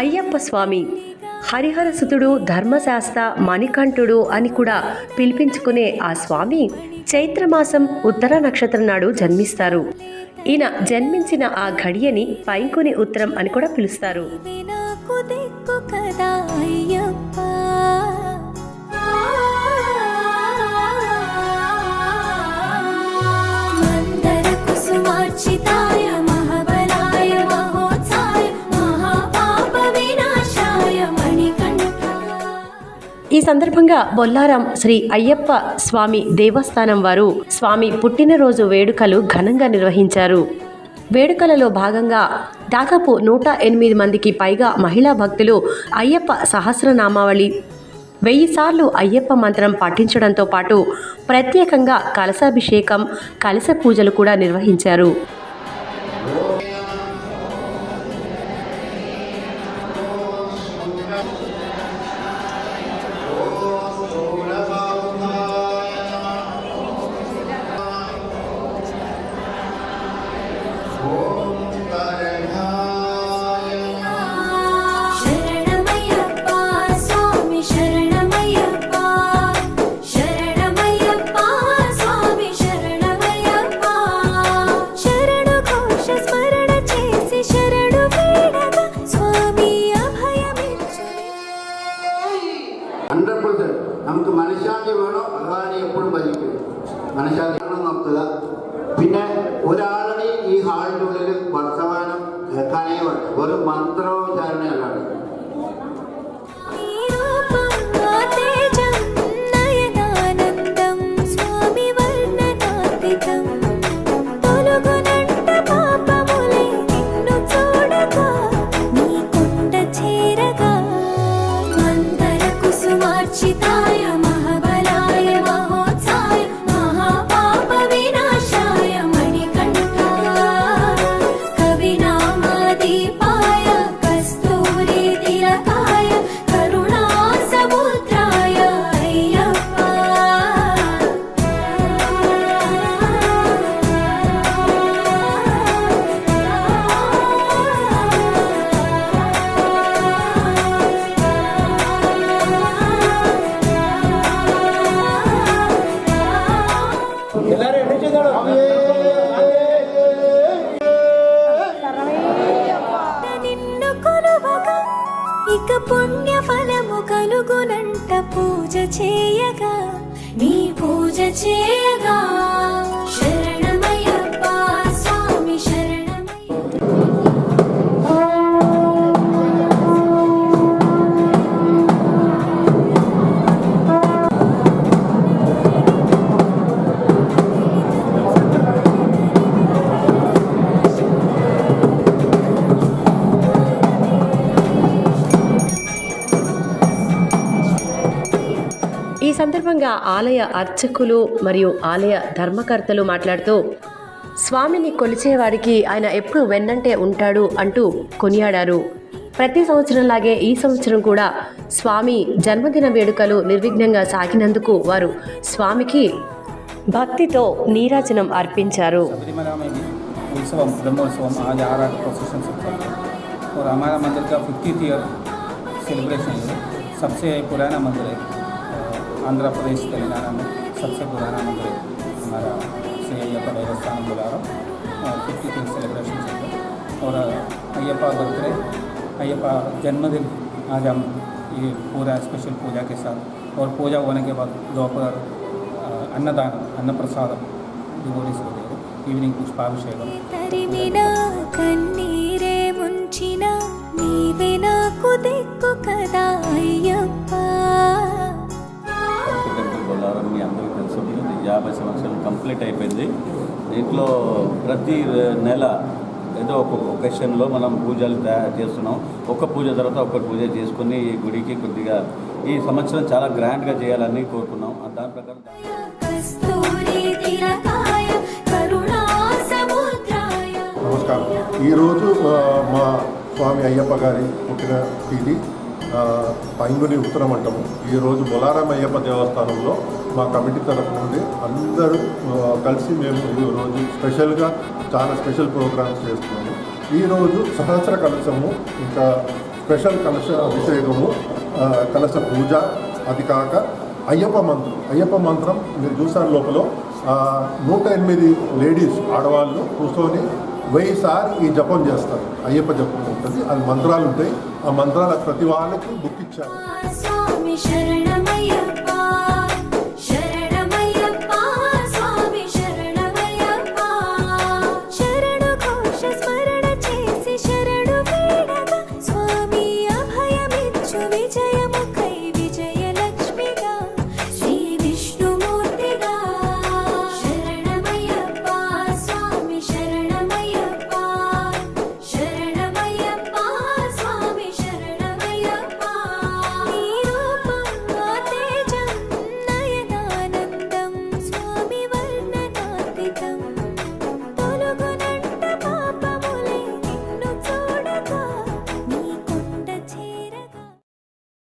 అయ్యప్ప స్వామి. హరిహరసుతుడు ధర్మశాస్త్ర మణికంఠుడు అని కూడా పిలిపించుకునే ఆ స్వామి చైత్రమాసం ఉత్తర నక్షత్రం నాడు జన్మిస్తారు. ఈయన జన్మించిన ఆ ఘడియని పైంకుని ఉత్తరం అని కూడా పిలుస్తారు. సందర్భంగా బొల్లారం శ్రీ అయ్యప్ప స్వామి దేవస్థానం వారు స్వామి పుట్టినరోజు వేడుకలు ఘనంగా నిర్వహించారు. వేడుకలలో భాగంగా దాదాపు నూట ఎనిమిది మందికి పైగా మహిళా భక్తులు అయ్యప్ప సహస్రనామావళి వెయ్యి సార్లు అయ్యప్ప మంత్రం పఠించడంతో పాటు ప్రత్యేకంగా కలశాభిషేకం కలశ పూజలు కూడా నిర్వహించారు. മനഃശാസ്ത്രം നോക്കുക. പിന്നെ ഒരാളുടെ ഈ ഹാളിനുള്ളിൽ വർത്തമാനം കേൾക്കാനേ വേണ്ട ഒരു മന്ത്രം ఇక పుణ్య ఫలము కలుగునంట పూజ చేయగా నీ పూజ చేయగా సందర్భంగా ఆలయ అర్చకులు మరియు ఆలయ ధర్మకర్తలు మాట్లాడుతూ స్వామిని కొలిచేవాడికి ఆయన ఎప్పుడు వెన్నంటే ఉంటాడు అంటూ కొనియాడారు ప్రతి సంవత్సరంలాగే ఈ సంవత్సరం కూడా స్వామి జన్మదిన వేడుకలు నిర్విఘ్నంగా సాగినందుకు వారు స్వామికి భక్తితో నీరాజనం అర్పించారు सबरीमला में भी उत्सव ब्रह्मोत्सव आज आ रहा है प्रोसेशन सब चल रहा है और हमारा मंदिर का फिफ्टी ईयर सेलिब्रेशन है सबसे पुराना मंदिर है अ, आंध्र प्रदेश तेलंगाना में सबसे पुराना मंदिर है हमारा श्री अय्यप्पा देवस्थान बुला रहा फिफ्टी ईयर सेलिब्रेशन चल रहा है और अ, अय्यप्पा बर्थडे अय्यप्पा जन्मदिन आज हम ये पूरा स्पेशल पूजा के साथ और पूजा होने के बाद दोपहर अ, अन्नदान अन्न प्रसादम डिवोटीस को दे रहे ఈవినింగ్ పుష్పాభిషేకం తరిమిన కన్నీరే ముంచిన నీవే నాకు దిక్కు కదా అయ్యప్ప యాభై సంవత్సరాలు కంప్లీట్ అయిపోయింది. దీంట్లో ప్రతి నెల ఏదో ఒక ఒకేషన్లో మనం పూజలు తయారు చేస్తున్నాం. ఒక పూజ తర్వాత ఒక పూజ చేసుకుని ఈ గుడికి కొద్దిగా ఈ సంవత్సరం చాలా గ్రాండ్గా చేయాలని కోరుకున్నాం. దాని ప్రకారం నమస్కారం. ఈరోజు మా స్వామి అయ్యప్ప గారి పుట్టిన తేదీ ఆ, పైంగుని ఉత్తరం అంటాము ఈరోజు బొలారం అయ్యప్ప దేవస్థానంలో మా కమిటీ తరఫు నుండి అందరూ కలిసి మేము ఈరోజు స్పెషల్గా చాలా స్పెషల్ ప్రోగ్రామ్స్ చేస్తున్నాము. ఈరోజు సహస్ర కలశము ఇంకా స్పెషల్ కలశ అభిషేకము కలశ పూజ అది కాక అయ్యప్ప మంత్రం. అయ్యప్ప మంత్రం మీరు చూసారు లోపల. నూట ఎనిమిది లేడీస్ ఆడవాళ్ళు కూర్చొని వెయ్యి సార్లు ఈ జపం చేస్తారు. అయ్యప్ప జపం ఉంటుంది అది మంత్రాలు ఉంటాయి ఆ మంత్రాల ప్రతి వాళ్ళకి బుక్ ఇచ్చారు. స్వామి శరణమయ్యప్ప.